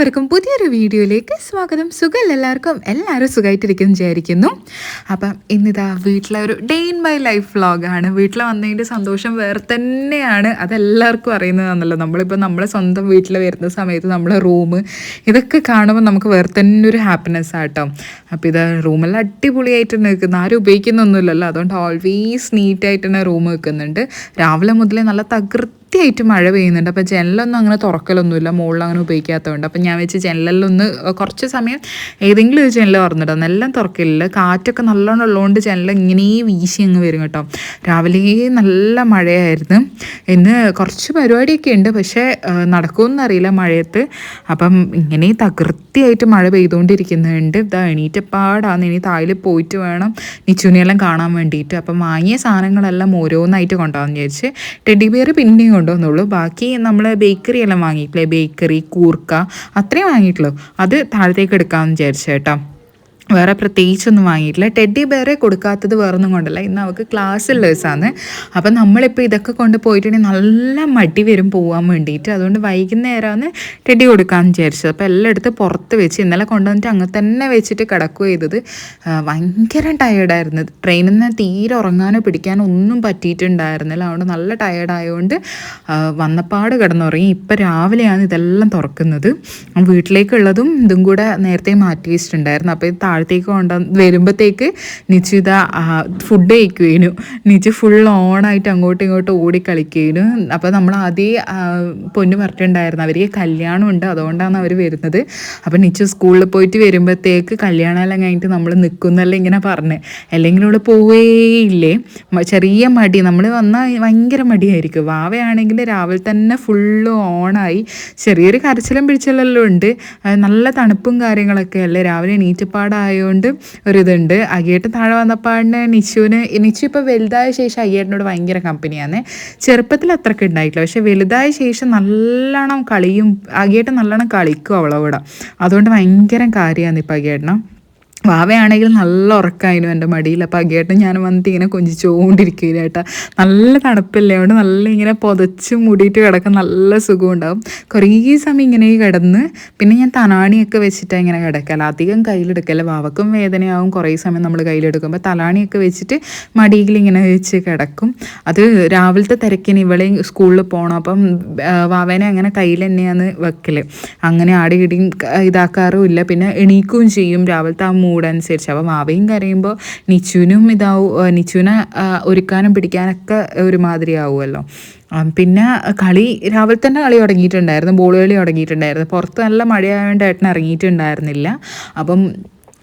എല്ലാവർക്കും പുതിയൊരു വീഡിയോയിലേക്ക് സ്വാഗതം. സുഖമല്ല എല്ലാവർക്കും? എല്ലാവരും സുഖമായിട്ടിരിക്കും വിചാരിക്കുന്നു. അപ്പം ഇന്നിതാ വീട്ടിലെ ഒരു ഡേ ഇൻ മൈ ലൈഫ് വ്ളോഗാണ് വീട്ടിൽ വന്നതിന്റെ സന്തോഷം വേറെ തന്നെയാണ്. അതെല്ലാവർക്കും അറിയുന്നതാണല്ലോ. നമ്മളിപ്പോൾ നമ്മളെ സ്വന്തം വീട്ടിൽ വരുന്ന സമയത്ത് നമ്മളെ റൂം ഇതൊക്കെ കാണുമ്പോൾ നമുക്ക് വേറെ തന്നെ ഒരു ഹാപ്പിനെസ് ആട്ടോ. അപ്പോൾ ഇത് റൂമെല്ലാം അടിപൊളിയായിട്ട് നിൽക്കുന്നു. ആരും ഉപയോഗിക്കുന്നൊന്നുമില്ലല്ലോ. അതുകൊണ്ട് ഓൾവേസ് നീറ്റായിട്ട് തന്നെ റൂം വെക്കുന്നുണ്ട് രാവിലെ മുതലേ നല്ല തകൃത്ത് കൃത്യമായിട്ട് മഴ പെയ്യുന്നുണ്ട്. അപ്പോൾ ജനലൊന്നും അങ്ങനെ തുറക്കലൊന്നുമില്ല. മുകളിൽ അങ്ങനെ ഉപയോഗിക്കാത്തതുകൊണ്ട്. അപ്പം ഞാൻ വെച്ച് ജനലിലൊന്ന് കുറച്ച് സമയം ഏതെങ്കിലും ഒരു ജനൽ തുറന്നിടാം. എല്ലാം തുറക്കില്ല. കാറ്റൊക്കെ നല്ലോണം ഉള്ളതുകൊണ്ട് ജനൽ ഇങ്ങനെ വീശി അങ്ങ് വരും കേട്ടോ. രാവിലെ നല്ല മഴയായിരുന്നു. ഇന്ന് കുറച്ച് പരിപാടിയൊക്കെ ഉണ്ട്. പക്ഷേ നടക്കുമെന്ന് അറിയില്ല മഴയത്ത്. അപ്പം ഇങ്ങനെ തകൃത്തിയായിട്ട് മഴ പെയ്തുകൊണ്ടിരിക്കുന്നുണ്ട്. ഇതാ എണീറ്റപ്പാടാന്ന്. ഇനി തായിൽ പോയിട്ട് വേണം നിച്ചുനെല്ലാം കാണാൻ വേണ്ടിയിട്ട്. അപ്പം വാങ്ങിയ സാധനങ്ങളെല്ലാം ഓരോന്നായിട്ട് കൊണ്ടുപോകാമെന്ന് വിചാരിച്ച്. ടെഡി ബിയർ പിന്നെയും കൊണ്ടുവന്നുള്ളൂ. ബാക്കി നമ്മൾ ബേക്കറി എല്ലാം വാങ്ങിയിട്ടില്ലേ? ബേക്കറി കൂർക്ക അത്രയും വാങ്ങിയിട്ടുള്ളൂ. അത് താഴത്തേക്ക് എടുക്കാമെന്ന് വിചാരിച്ചു കേട്ടോ. വേറെ പ്രത്യേകിച്ചൊന്നും വാങ്ങിയിട്ടില്ല. ടെഡി ബെയറെ കൊടുക്കാത്തത് വേറൊന്നും കൊണ്ടല്ല. ഇന്ന് അവൾക്ക് ക്ലാസ് ഉള്ള ദിവസമാണ് അപ്പം നമ്മളിപ്പോൾ ഇതൊക്കെ കൊണ്ട് പോയിട്ടുണ്ടെങ്കിൽ നല്ല മടി വരും പോകാൻ വേണ്ടിയിട്ട് അതുകൊണ്ട് വൈകുന്നേരമാണ് ടെഡി കൊടുക്കാമെന്ന് വിചാരിച്ചത് അപ്പോൾ എല്ലാം എടുത്ത് പുറത്ത് വെച്ച് ഇന്നലെ കൊണ്ടുവന്നിട്ട് അങ്ങ് തന്നെ വെച്ചിട്ട് കിടക്കുക ചെയ്തത്. ഭയങ്കര ടയേർഡായിരുന്നു ട്രെയിനിൽ നിന്ന് തീരെ ഉറങ്ങാനോ പിടിക്കാനോ ഒന്നും പറ്റിയിട്ടുണ്ടായിരുന്നില്ല. അതുകൊണ്ട് നല്ല ടയേർഡായതുകൊണ്ട് വന്നപ്പാട് കിടന്നുറങ്ങി. ഇപ്പം രാവിലെയാണ് ഇതെല്ലാം തുറക്കുന്നത്. വീട്ടിലേക്കുള്ളതും ഇതും കൂടെ നേരത്തെ മാറ്റി വെച്ചിട്ടുണ്ടായിരുന്നു. അപ്പോൾ ഇത് താഴത്തേക്ക് കൊണ്ട വരുമ്പോഴത്തേക്ക് നിശ്ചിത ഫുഡ് കഴിക്കുകയും നിച്ച് ഫുൾ ഓണായിട്ട് അങ്ങോട്ടും ഇങ്ങോട്ടും ഓടി കളിക്കുകയും അപ്പോൾ നമ്മൾ ആദ്യം പൊന്നു പറഞ്ഞിട്ടുണ്ടായിരുന്നു അവർക്ക് കല്യാണം ഉണ്ട് അതുകൊണ്ടാണ് അവർ വരുന്നത്. അപ്പോൾ നിച്ച് സ്കൂളിൽ പോയിട്ട് വരുമ്പോഴത്തേക്ക് കല്യാണമെല്ലാം കഴിഞ്ഞിട്ട് നമ്മൾ നിൽക്കുന്നല്ല ഇങ്ങനെ പറഞ്ഞ്. അല്ലെങ്കിൽ ഇവിടെ പോവേയില്ലേ. ചെറിയ മടി. നമ്മൾ വന്നാൽ ഭയങ്കര മടിയായിരിക്കും. വാവയാണെങ്കിൽ രാവിലെ തന്നെ ഫുള്ള് ഓണായി ചെറിയൊരു കരച്ചിലും പിടിച്ചിലെല്ലാം ഉണ്ട്. നല്ല തണുപ്പും കാര്യങ്ങളൊക്കെ അല്ലേ? രാവിലെ എണീറ്റപ്പാടായി ആയതുകൊണ്ട് ഒരിതുണ്ട്. അയ്യേട്ട് താഴെ വന്നപ്പാടിന് നിശുവിന് നിശു ഇപ്പോൾ വലുതായ ശേഷം അയ്യേട്ടനോട് ഭയങ്കര കമ്പനിയാണ്. ചെറുപ്പത്തിൽ അത്രയ്ക്ക് ഉണ്ടായിട്ടില്ല പക്ഷെ വലുതായ ശേഷം നല്ലോണം കളിയും അയ്യേട്ടൻ നല്ലോണം കളിക്കും അവളവിടെ അതുകൊണ്ട് ഭയങ്കര കാര്യമാണ് ഇപ്പോൾ അയ്യേട്ടനം വാവയാണെങ്കിൽ നല്ല ഉറക്കമായിരുന്നു എന്റെ മടിയിൽ. അപ്പോൾ അഗേട്ടൻ ഞാൻ വന്നിട്ട് ഇങ്ങനെ കൊഞ്ചിച്ചുകൊണ്ടിരിക്കുകയില്ല ചേട്ടാ നല്ല തണുപ്പല്ലേ? അതുകൊണ്ട് നല്ല ഇങ്ങനെ പുതച്ച് മുടിയിട്ട് കിടക്കാൻ നല്ല സുഖം ഉണ്ടാവും കുറേ സമയം ഇങ്ങനെ കിടന്ന് പിന്നെ ഞാൻ തനാണിയൊക്കെ വെച്ചിട്ടാണ് ഇങ്ങനെ കിടക്കല. അധികം കയ്യിലെടുക്കല വാവക്കും വേദനയാവും. കുറേ സമയം നമ്മൾ കയ്യിലെടുക്കുമ്പോൾ തലാണിയൊക്കെ വെച്ചിട്ട് മടിയിൽ ഇങ്ങനെ വെച്ച് കിടക്കും. അത് രാവിലത്തെ തിരക്കിന് ഇവളെ സ്കൂളിൽ പോകണം അപ്പം വാവേനെ അങ്ങനെ കയ്യിൽ തന്നെയാണ് വെക്കൽ അങ്ങനെ ആടി ഇടിയും ഇതാക്കാറും ഇല്ല പിന്നെ എണീക്കുകയും ചെയ്യും. രാവിലത്തെ ആ മൂഡ് അനുസരിച്ച് അപ്പോൾ മാവയും കരയുമ്പോൾ നിച്ചുവിനും ഇതാവും നിച്ചുവിനെ ഒരുക്കാനും പിടിക്കാനൊക്കെ ഒരുമാതിരി ആവുമല്ലോ പിന്നെ കളി രാവിലെ തന്നെ കളി തുടങ്ങിയിട്ടുണ്ടായിരുന്നു. ബോൾ കളി തുടങ്ങിയിട്ടുണ്ടായിരുന്നു. പുറത്ത് നല്ല മഴയായതുകൊണ്ട് ഏട്ടൻ ഇറങ്ങിയിട്ടുണ്ടായിരുന്നില്ല. അപ്പം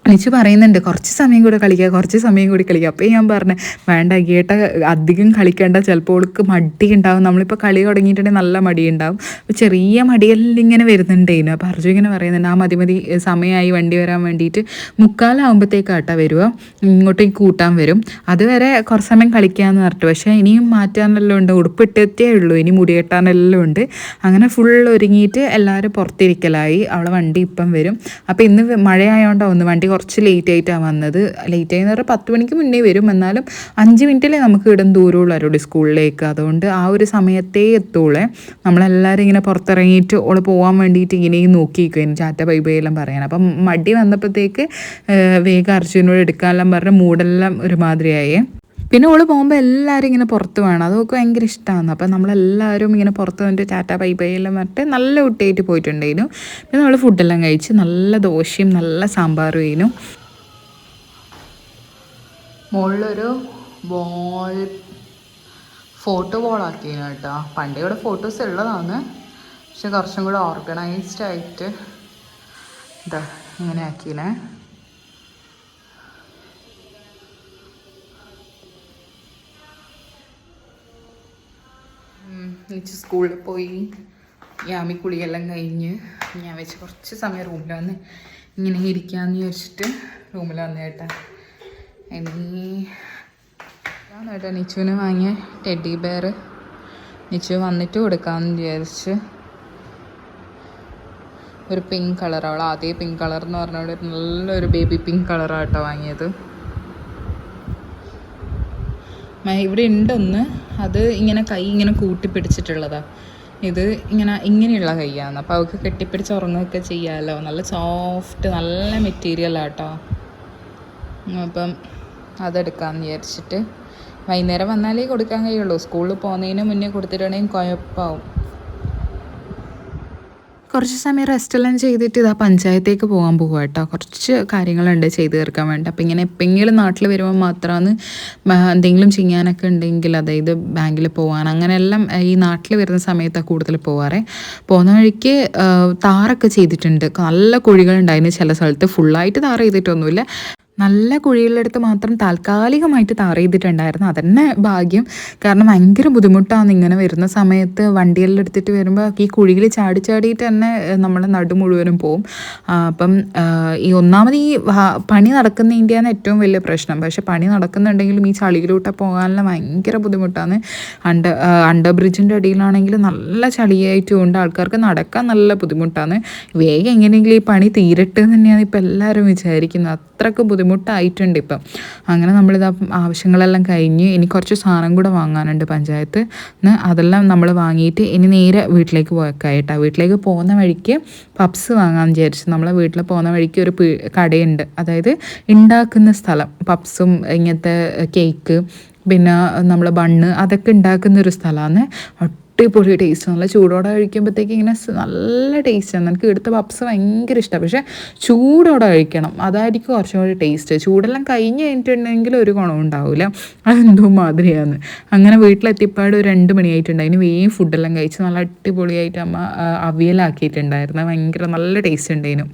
അനിച്ചു പറയുന്നുണ്ട് കുറച്ച് സമയം കൂടെ കളിക്കുക കുറച്ച് സമയം കൂടി കളിക്കുക അപ്പോൾ ഞാൻ പറഞ്ഞു വേണ്ട ഗേട്ട അധികം കളിക്കേണ്ട. ചിലപ്പോൾ അവൾക്ക് മടി ഉണ്ടാവും നമ്മളിപ്പോൾ കളി തുടങ്ങിയിട്ടുണ്ടെങ്കിൽ നല്ല മടി ഉണ്ടാവും ചെറിയ മടിയെല്ലാം ഇങ്ങനെ വരുന്നുണ്ടേനു അപ്പോൾ അർജു ഇങ്ങനെ പറയുന്നുണ്ട് ആ മതി മതി സമയമായി വണ്ടി വരാൻ വേണ്ടിയിട്ട് മുക്കാലാവുമ്പോഴത്തേക്കാട്ടാ വരുക ഇങ്ങോട്ടേക്ക് കൂട്ടാൻ വരും. അതുവരെ കുറച്ച് സമയം കളിക്കാമെന്ന് പറഞ്ഞിട്ട്. പക്ഷേ ഇനിയും മാറ്റാനെല്ലാം ഉണ്ട്. ഉടുപ്പിട്ടെത്തേ ഉള്ളൂ. ഇനി മുടി കെട്ടാനെല്ലാം ഉണ്ട്. അങ്ങനെ ഫുൾ ഒരുങ്ങിയിട്ട് എല്ലാവരും പുറത്തിരിക്കലായി. അവളെ വണ്ടി ഇപ്പം വരും. അപ്പോൾ ഇന്ന് മഴയായതുകൊണ്ടാണ് ഒന്ന് വണ്ടി കുറച്ച് ലേറ്റ് ആയിട്ടാണ് വന്നത്. ലേറ്റ് ആയി എന്ന് പറഞ്ഞാൽ പത്ത് മണിക്ക് മുന്നേ വരും. എന്നാലും അഞ്ച് മിനിറ്റിലേ നമുക്ക് ഇടം ദൂരമുള്ളൂ അവരുടെ സ്കൂളിലേക്ക് അതുകൊണ്ട് ആ ഒരു സമയത്തേ എത്തുള്ളേ. നമ്മളെല്ലാവരും ഇങ്ങനെ പുറത്തിറങ്ങിയിട്ട് ഓൾ പോകാൻ വേണ്ടിയിട്ട് ഇങ്ങനെയും നോക്കിയിരിക്കും ചാറ്റ ബൈ ബൈ പറയാൻ. അപ്പം മടി വന്നപ്പോഴത്തേക്ക് വേഗം അർജുനോട് എടുക്കാനെല്ലാം പറഞ്ഞ് മൂടെല്ലാം ഒരുമാതിരിയായേ. പിന്നെ ഓൾ പോകുമ്പോൾ എല്ലാവരും ഇങ്ങനെ പുറത്ത് വേണം. അതൊക്കെ ഭയങ്കര ഇഷ്ടമാണ് അപ്പം നമ്മളെല്ലാവരും ഇങ്ങനെ പുറത്ത് വന്നിട്ട് ടാറ്റ ബൈ ബൈ എല്ലാം പറഞ്ഞിട്ട് നല്ല കുട്ടിയായിട്ട് പോയിട്ടുണ്ടായിരുന്നു. പിന്നെ നമ്മൾ ഫുഡെല്ലാം കഴിച്ച് നല്ല ദോശയും നല്ല സാമ്പാറും ആയിരുന്നു. മുകളിലൊരു ബോൾ ഫോട്ടോ ബോളാക്കിയാണ് കേട്ടോ. പണ്ട് ഇവിടെ ഫോട്ടോസ് ഉള്ളതാണ്. പക്ഷെ കുറച്ചും കൂടെ ഓർഗനൈസ്ഡ് ആയിട്ട് ഇതാ ഇങ്ങനെ ആക്കിയേ. എന്നുവെച്ച് സ്കൂളിൽ പോയി യാമി കുളിയെല്ലാം കഴിഞ്ഞ് ഞാൻ വെച്ച് കുറച്ച് സമയം റൂമിൽ വന്ന് ഇങ്ങനെ ഇരിക്കാമെന്ന് വിചാരിച്ചിട്ട് റൂമിൽ വന്നു കേട്ടാ. ഇനി അതാണ് കേട്ടോ നിച്ചുവിന് വാങ്ങിയ ടെഡി ബെയർ നിച്ചു വന്നിട്ട് കൊടുക്കാമെന്ന് വിചാരിച്ച് ഒരു പിങ്ക് കളർ അവൾ ആദ്യം പിങ്ക് കളർ എന്ന് പറഞ്ഞോണ്ട് നല്ലൊരു ബേബി പിങ്ക് കളറാട്ടോ വാങ്ങിയത്. ഇവിടെ ഉണ്ടൊന്ന് അത് ഇങ്ങനെ കൈ ഇങ്ങനെ കൂട്ടി പിടിച്ചിട്ടുള്ളതാ ഇത് ഇങ്ങനെ ഇങ്ങനെയുള്ള കൈയാണ് അപ്പോൾ അവൾക്ക് കെട്ടിപ്പിടിച്ച് ഉറങ്ങുകയൊക്കെ ചെയ്യാമല്ലോ നല്ല സോഫ്റ്റ് നല്ല മെറ്റീരിയലാട്ടോ അപ്പം അതെടുക്കാമെന്ന് വിചാരിച്ചിട്ട് വൈകുന്നേരം വന്നാലേ കൊടുക്കാൻ കഴിയുള്ളൂ. സ്കൂളിൽ പോകുന്നതിന് മുന്നേ കൊടുത്തിട്ടുണ്ടെങ്കിൽ കുഴപ്പമാവും കുറച്ച് സമയം റെസ്റ്റെല്ലാം ചെയ്തിട്ട് ഇതാ പഞ്ചായത്തേക്ക് പോകാൻ പോകുക കേട്ടോ കുറച്ച് കാര്യങ്ങളുണ്ട് ചെയ്ത് തീർക്കാൻ വേണ്ടി. അപ്പം ഇങ്ങനെ എപ്പോഴെങ്കിലും നാട്ടിൽ വരുമ്പോൾ മാത്രമാണ് എന്തെങ്കിലും ചെയ്യാനൊക്കെ ഉണ്ടെങ്കിൽ അതായത് ബാങ്കിൽ പോകാൻ അങ്ങനെയെല്ലാം ഈ നാട്ടിൽ വരുന്ന സമയത്താണ് കൂടുതൽ പോകാറ് പോകുന്ന വഴിക്ക് താറൊക്കെ ചെയ്തിട്ടുണ്ട്. നല്ല കുഴികളുണ്ടായിരുന്നു ചില സ്ഥലത്ത്. ഫുള്ളായിട്ട് താറ് ചെയ്തിട്ടൊന്നുമില്ല. നല്ല കുഴിയുള്ളിടത്ത് മാത്രം താൽക്കാലികമായിട്ട് താറ ചെയ്തിട്ടുണ്ടായിരുന്നു അതന്നെ ഭാഗ്യം. കാരണം ഭയങ്കര ബുദ്ധിമുട്ടാണ് ഇങ്ങനെ വരുന്ന സമയത്ത് വണ്ടിയെല്ലാം എടുത്തിട്ട് വരുമ്പോൾ ഈ കുഴിയിൽ ചാടി ചാടിയിട്ട് തന്നെ നമ്മുടെ നടു മുഴുവനും പോവും. അപ്പം ഈ ഒന്നാമത് ഈ പണി നടക്കുന്നതിന്റെയാണ് ഏറ്റവും വലിയ പ്രശ്നം. പക്ഷെ പണി നടക്കുന്നുണ്ടെങ്കിലും ഈ ചളിയിലൂട്ട് പോകാനുള്ള ഭയങ്കര ബുദ്ധിമുട്ടാണ്. അണ്ടർ അണ്ടർ ബ്രിഡ്ജിന്റെ അടിയിലാണെങ്കിൽ നല്ല ചളിയായിട്ട് കൊണ്ട് ആൾക്കാർക്ക് നടക്കാൻ നല്ല ബുദ്ധിമുട്ടാണ്. വേഗം എങ്ങനെയെങ്കിലും ഈ പണി തീരട്ടെ തന്നെയാണ് ഇപ്പോൾ എല്ലാവരും വിചാരിക്കുന്നത്. അത്രയ്ക്ക് ബുദ്ധിമുട്ടായിട്ടുണ്ട് ഇപ്പം. അങ്ങനെ നമ്മളിത് ആവശ്യങ്ങളെല്ലാം കഴിഞ്ഞ് ഇനി കുറച്ച് സാധനം കൂടെ വാങ്ങാനുണ്ട് പഞ്ചായത്ത്. അതെല്ലാം നമ്മൾ വാങ്ങിയിട്ട് ഇനി നേരെ വീട്ടിലേക്ക് പോയേക്കായിട്ടാ വീട്ടിലേക്ക് പോകുന്ന വഴിക്ക് പപ്സ് വാങ്ങാമെന്ന് വിചാരിച്ചു നമ്മളെ വീട്ടിൽ പോകുന്ന വഴിക്ക് ഒരു കടയുണ്ട്. അതായത് ഉണ്ടാക്കുന്ന സ്ഥലം. പപ്സും ഇങ്ങനത്തെ കേക്ക് പിന്നെ നമ്മൾ ബണ്ണ് അതൊക്കെ ഉണ്ടാക്കുന്ന ഒരു സ്ഥലമാണ് അടിപൊളി ടേസ്റ്റ് നല്ല ചൂടോടെ കഴിക്കുമ്പോഴത്തേക്ക് ഇങ്ങനെ നല്ല ടേസ്റ്റാണ് എനിക്ക് എടുത്ത പപ്സ് ഭയങ്കര ഇഷ്ടമാണ് പക്ഷേ ചൂടോടെ കഴിക്കണം. അതായിരിക്കും കുറച്ചും കൂടി ടേസ്റ്റ് ചൂടെല്ലാം കഴിഞ്ഞ് കഴിഞ്ഞിട്ടുണ്ടെങ്കിൽ ഒരു ഗുണവും ഉണ്ടാവില്ല അതെന്തോ മാതിരിയാണ് അങ്ങനെ വീട്ടിലെത്തിപ്പാട് ഒരു രണ്ട് മണിയായിട്ടുണ്ട്. അതിന് വേഗം ഫുഡെല്ലാം കഴിച്ച് നല്ല അടിപൊളിയായിട്ട് അമ്മ അവിയലാക്കിയിട്ടുണ്ടായിരുന്നു. ഭയങ്കര നല്ല ടേസ്റ്റ് ഉണ്ടായിരുന്നു.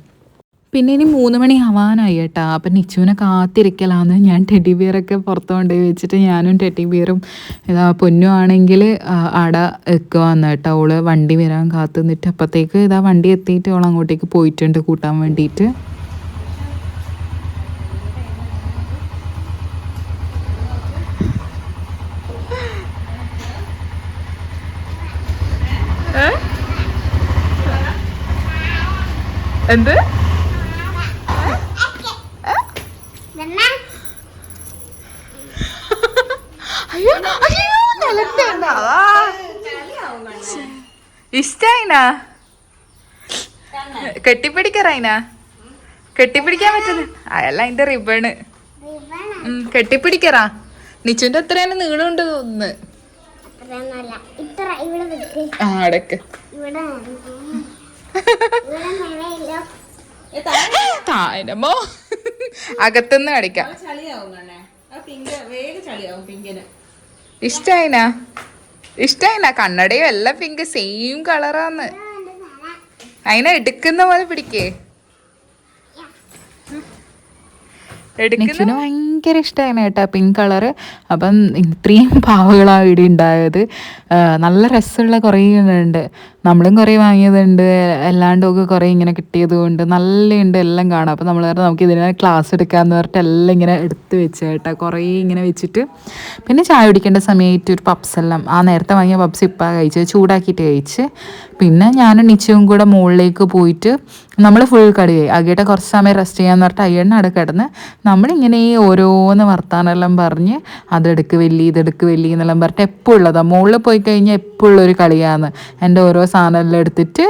പിന്നെ ഇനി മൂന്ന് മണി ആവാനായി കേട്ടാ അപ്പം നിച്ചുവിനെ കാത്തിരിക്കലാന്ന് ഞാൻ ടെഡി ബിയറൊക്കെ പുറത്ത് കൊണ്ടുപോയി വെച്ചിട്ട് ഞാനും ടെഡി ബിയറും ഇതാ പൊന്നു ആണെങ്കിൽ അവിടെ എക്കുവാന്ന് കേട്ടോ അവൾ വണ്ടി വരാൻ കാത്തു നിന്നിട്ട് അപ്പോഴത്തേക്ക് ഇതാ വണ്ടി എത്തിയിട്ട് അവൾ അങ്ങോട്ടേക്ക് പോയിട്ടുണ്ട് കൂട്ടാൻ വേണ്ടിയിട്ട് എന്ത്? ഇഷ്ടായിനാ? കെട്ടിപ്പിടിക്കറായിന കെട്ടിപ്പിടിക്കാൻ പറ്റുന്ന അയല്ല അതിന്റെ റിബണ്. കെട്ടിപ്പിടിക്കറാ നിച്ചുന്റെ അത്രയാണ് നീളമുണ്ട് തോന്നുന്നു. അത്രയൊന്നുമല്ല. ഇത്ര ഇവിടെ വെക്ക്. ആ അടക്ക്. ഇവിടെ ഇവിടെ നിലയില്ല താരമോ അകത്തുനിന്ന് അടിക്കാം ഇഷ്ടായിന? ഇഷ്ടായിന കണ്ണടയും എല്ലാം പിങ്ക് സെയിം കളറാന്ന് അതിനെ എടുക്കുന്ന പോലെ പിടിക്കേ. എടുക്കുന്ന? ഭയങ്കര ഇഷ്ടമായിരുന്നു കേട്ടോ പിങ്ക് കളറ് അപ്പം ഇത്രയും പാവകളാണ് ഇവിടെ ഉണ്ടായത്. നല്ല രസമുള്ള കുറേ ഉണ്ട്. നമ്മളും കുറേ വാങ്ങിയതുണ്ട്. അല്ലാണ്ടും ഒക്കെ കുറേ ഇങ്ങനെ കിട്ടിയത് കൊണ്ട് നല്ല ഉണ്ട് എല്ലാം കാണാം. അപ്പം നമ്മൾ പറഞ്ഞാൽ നമുക്ക് ഇതിനെ ക്ലാസ് എടുക്കാമെന്ന് പറഞ്ഞിട്ട് എല്ലാം ഇങ്ങനെ എടുത്ത് വെച്ച് കേട്ടോ. കുറേ ഇങ്ങനെ വെച്ചിട്ട്. പിന്നെ ചായ കുടിക്കേണ്ട സമയത്ത് ഒരു പപ്സ് എല്ലാം. ആ നേരത്തെ വാങ്ങിയ പപ്സ് ഇപ്പം കഴിച്ച് ചൂടാക്കിയിട്ട് കഴിച്ച്. പിന്നെ ഞാനും നിച്ചയും കൂടെ മുകളിലേക്ക് പോയിട്ട് നമ്മൾ ഫുൾ കടിയായി അകിയുടെ കുറച്ച് സമയം റെസ്റ്റ് ചെയ്യാന്ന് പറഞ്ഞിട്ട് അയ്യണ്ണ അവിടെ കിടന്ന് നമ്മളിങ്ങനെ ഈ ഓരോന്ന് വർത്താനെല്ലാം പറഞ്ഞ് അതെടുക്ക് വലിയ ഇതെടുക്ക് വലിയ എന്നെല്ലാം പറഞ്ഞിട്ട് എപ്പോഴും ഉള്ളതാണ് മുകളിൽ പോയി കഴിഞ്ഞാൽ എപ്പോഴും ഒരു കളിയാണ്. എന്റെ ഓരോ സാധനം എല്ലാം എടുത്തിട്ട്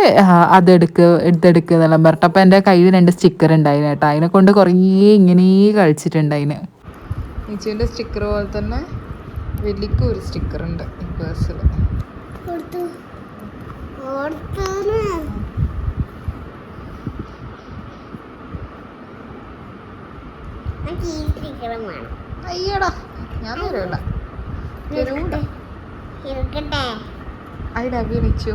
അതെടുക്ക് എടുത്തെടുക്ക് എന്നെല്ലാം പറഞ്ഞിട്ട്. അപ്പോൾ എന്റെ കയ്യിൽ രണ്ട് സ്റ്റിക്കർ ഉണ്ടായിരുന്നു കേട്ടോ. അതിനെ കൊണ്ട് കുറേ ഇങ്ങനെ കളിച്ചിട്ടുണ്ട് കളിച്ചിട്ടുണ്ടായിന് നിച്ചുവിന്റെ സ്റ്റിക്കർ പോലെ തന്നെ വലിക്കും ഒരു സ്റ്റിക്കർ ഉണ്ട് ഈ പേഴ്സിൽ കൊടുത്തു കൊടുത്തു എനിക്ക് ഈ സ്റ്റിക്കറും വേണം അയ്യടാ ഞാൻ തരൂല ഐ ലവ് യു നിച്ചു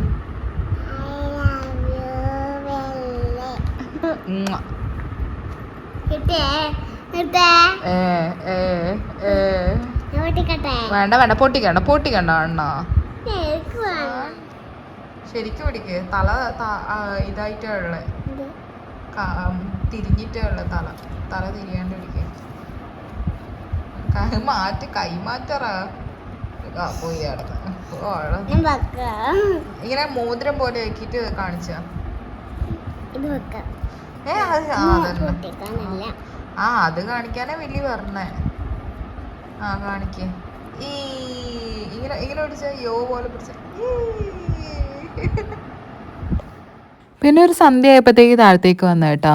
വേണ്ട വേണ്ട പൊട്ടിക്കണ്ട പൊട്ടിക്കണ്ട അണ്ണാ. ശരിക്കും പിടിക്ക്. തല ഇതായിട്ടേ ആ, തിരിഞ്ഞിട്ടേ ഉള്ളത് തല. തല തിരിയാണ്ട് പിടിക്ക്. കൈ മാറ്റി കൈ മാറ്ററാ. ആ, പോയി അവിടെ. ഇങ്ങനെ മോതിരം പോലെ ആക്കിട്ട് കാണിച്ച. ഇത് വെക്കാം. ഏ അത് ആ അത് കാണിക്കാനേ വലിയ പറഞ്ഞേ ആ കാണിക്കേ. ഈ ഇങ്ങനെ ഇങ്ങനെ പിടിച്ച യോ പോലെ പിടിച്ച. പിന്നെ ഒരു സന്ധ്യ ആയപ്പോഴത്തേക്ക് താഴത്തേക്ക് വന്നു കേട്ടോ.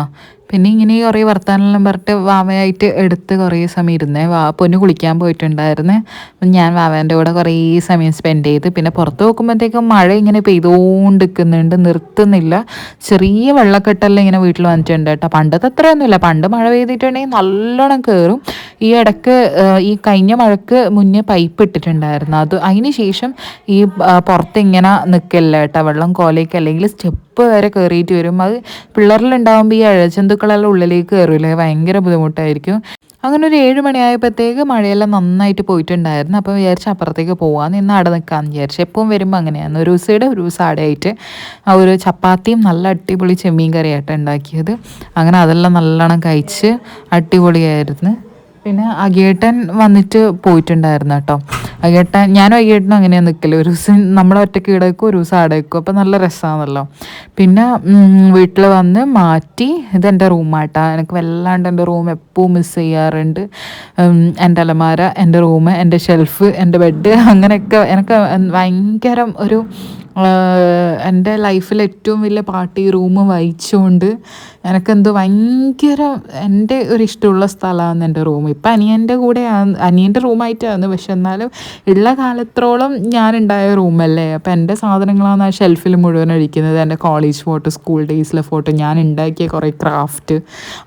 പിന്നെ ഇങ്ങനെ കുറേ വർത്താനെല്ലാം പറഞ്ഞിട്ട് വാവയായിട്ട് എടുത്ത് കുറേ സമയം ഇരുന്നേ. വാ പൊന്നു കുളിക്കാൻ പോയിട്ടുണ്ടായിരുന്നേ. ഞാൻ വാവേന്റെ കൂടെ കുറേ സമയം സ്പെൻഡ് ചെയ്ത് പിന്നെ പുറത്ത് നോക്കുമ്പോഴത്തേക്കും മഴ ഇങ്ങനെ പെയ്തുകൊണ്ടിരിക്കുന്നുണ്ട് നിർത്തുന്നില്ല. ചെറിയ വെള്ളക്കെട്ടെല്ലാം ഇങ്ങനെ വീട്ടിൽ വന്നിട്ടുണ്ട് കേട്ടോ. പണ്ടത്തെ അത്രയൊന്നുമില്ല. പണ്ട് മഴ പെയ്തിട്ടുണ്ടെങ്കിൽ നല്ലോണം കയറും ഈ ഇടയ്ക്ക് ഈ കഴിഞ്ഞ മഴക്ക് മുന്നേ പൈപ്പ് ഇട്ടിട്ടുണ്ടായിരുന്നു. അത് അതിന് ശേഷം ഈ പുറത്തിങ്ങനെ നിൽക്കില്ല കേട്ടോ. വെള്ളം കോലേക്ക് അല്ലെങ്കിൽ സ്റ്റെപ്പ് വരെ കയറിയിട്ട് വരും. അത് പിള്ളേരിലുണ്ടാകുമ്പോൾ ഈ അഴജന്തുക്കളെല്ലാം ഉള്ളിലേക്ക് കയറില്ലേ ഭയങ്കര ബുദ്ധിമുട്ടായിരിക്കും. അങ്ങനെ ഒരു ഏഴ് മണിയായപ്പോഴത്തേക്ക് മഴയെല്ലാം നന്നായിട്ട് പോയിട്ടുണ്ടായിരുന്നു. അപ്പോൾ വിചാരിച്ച അപ്പുറത്തേക്ക് പോകാമെന്ന് ഇന്ന് അവിടെ നിൽക്കാമെന്ന് വിചാരിച്ചു. എപ്പോഴും വരുമ്പോൾ അങ്ങനെയാണ് ഒരു ദിവസയുടെ ഒരു ദിവസം അവിടെ ആയിട്ട് ആ ഒരു ചപ്പാത്തിയും നല്ല അടിപൊളി ചെമ്മീൻ കറിയായിട്ട് ഉണ്ടാക്കിയത്. അങ്ങനെ അതെല്ലാം നല്ലോണം കഴിച്ച് അടിപൊളിയായിരുന്നു. പിന്നെ അഗേട്ടൻ വന്നിട്ട് പോയിട്ടുണ്ടായിരുന്നു കേട്ടോ. അഗേട്ടൻ ഞാനും അഗേട്ടനും അങ്ങനെയാണ് നിൽക്കൽ ഒരു ദിവസം നമ്മളെ ഒറ്റയ്ക്ക് കിടക്കും ഒരു ദിവസം അടയ്ക്കും അപ്പോൾ നല്ല രസമാണല്ലോ പിന്നെ വീട്ടിൽ വന്ന് മാറ്റി ഇതെന്റെ റൂമാട്ടാ എനിക്ക് വല്ലാണ്ട് എന്റെ റൂം എപ്പോഴും മിസ് ചെയ്യാറുണ്ട്. എന്റെ അലമാര എന്റെ റൂം എന്റെ ഷെൽഫ് എന്റെ ബെഡ് അങ്ങനെയൊക്കെ എനിക്ക് ഭയങ്കര ഒരു എന്റെ ലൈഫിൽ ഏറ്റവും വലിയ പാർട്ടി റൂം വഹിച്ചുകൊണ്ട് എനിക്കെന്തോ ഭയങ്കര എന്റെ ഒരു ഇഷ്ടമുള്ള സ്ഥലമാണ് എന്റെ റൂം. ഇപ്പം അനിയന്റെ കൂടെ അനിയന്റെ റൂമായിട്ടാണ്. പക്ഷെ എന്നാലും ഉള്ള കാലത്തോളം ഞാനുണ്ടായ റൂമല്ലേ. അപ്പം എന്റെ സാധനങ്ങളാണ് ആ ഷെൽഫിൽ മുഴുവൻ അഴിക്കുന്നത്. എന്റെ കോളേജ് ഫോട്ടോ സ്കൂൾ ഡേയ്സിലെ ഫോട്ടോ ഞാൻ ഉണ്ടാക്കിയ കുറേ ക്രാഫ്റ്റ്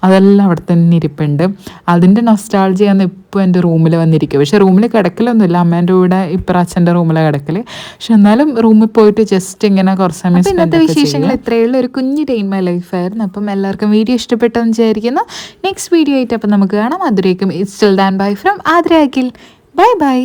അതെല്ലാം അവിടെ തന്നെ ഇരിപ്പുണ്ട്. അതിന്റെ നൊസ്റ്റാൾജിയാണ് ഇപ്പോൾ എന്റെ റൂമിൽ വന്നിരിക്കുക പക്ഷേ റൂമിൽ കിടക്കലൊന്നുമില്ല. അമ്മേന്റെ കൂടെ ഇപ്രാച്ചന്റെ അച്ഛന്റെ റൂമിലാണ് കിടക്കൽ പക്ഷെ എന്നാലും റൂമിൽ പോയിട്ട് ജസ്റ്റ് ഇങ്ങനെ കുറച്ച് സമയം ഇന്നത്തെ വിശേഷങ്ങൾ ഇത്രയുള്ള ഒരു കുഞ്ഞു ടൈം ഇൻ മൈ ലൈഫായിരുന്നു അപ്പം എല്ലാവർക്കും വീഡിയോ ഇഷ്ടപ്പെട്ടെന്ന് വിചാരിക്കുന്നു. നെക്സ്റ്റ് വീഡിയോ ആയിട്ട് അപ്പം നമുക്ക് കാണാം. അതിലേക്കും it's still than bye from Aadra Akhil bye bye